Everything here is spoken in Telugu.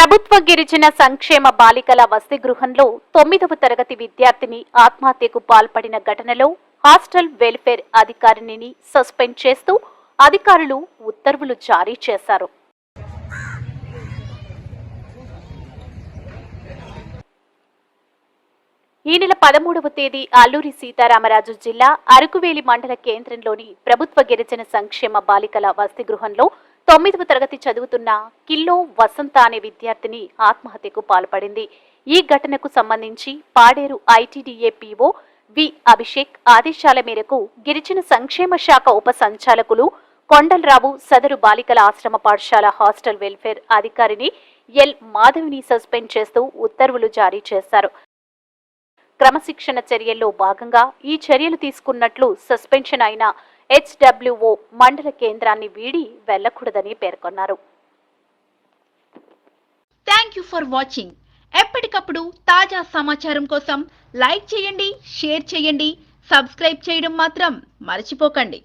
ప్రభుత్వ గిరిజన సంక్షేమ బాలికల వసతి గృహంలో తొమ్మిదవ తరగతి విద్యార్థిని ఆత్మహత్యకు పాల్పడిన ఘటనలో హాస్టల్ వెల్ఫేర్ అధికారిని సస్పెండ్ చేస్తూ అధికారులు ఉత్తర్వులు జారీ చేశారు. ఈ నెల పదమూడవ తేదీ అల్లూరి సీతారామరాజు జిల్లా అరకువేలి మండల కేంద్రంలోని ప్రభుత్వ గిరిజన సంక్షేమ బాలికల వసతి గృహంలో తొమ్మిదవ తరగతి చదువుతున్న కిల్లో వసంత అనే విద్యార్థిని ఆత్మహత్యకు పాల్పడింది. ఈ ఘటనకు సంబంధించి Paderu ITDA PO V Abhishek ఆదేశాల మేరకు గిరిజన సంక్షేమ శాఖ ఉప సంచాలకులు కొండలరావు సదరు బాలికల ఆశ్రమ పాఠశాల హాస్టల్ వెల్ఫేర్ అధికారిని ఎల్ మాధవిని సస్పెండ్ చేస్తూ ఉత్తర్వులు జారీ చేశారు. క్రమశిక్షణ చర్యల్లో భాగంగా ఈ చర్యలు తీసుకున్నట్లు సస్పెన్షన్ అయిన హెచ్డబ్ల్యూఓ మండల కేంద్రాన్ని వీడి వెళ్ళకూడదని పేర్కొన్నారు. థ్యాంక్ యూ ఫర్ వాచింగ్ ఎప్పటికప్పుడు తాజా సమాచారం కోసం లైక్ చేయండి షేర్ చేయండి సబ్స్క్రైబ్ చేయడం మాత్రం మర్చిపోకండి.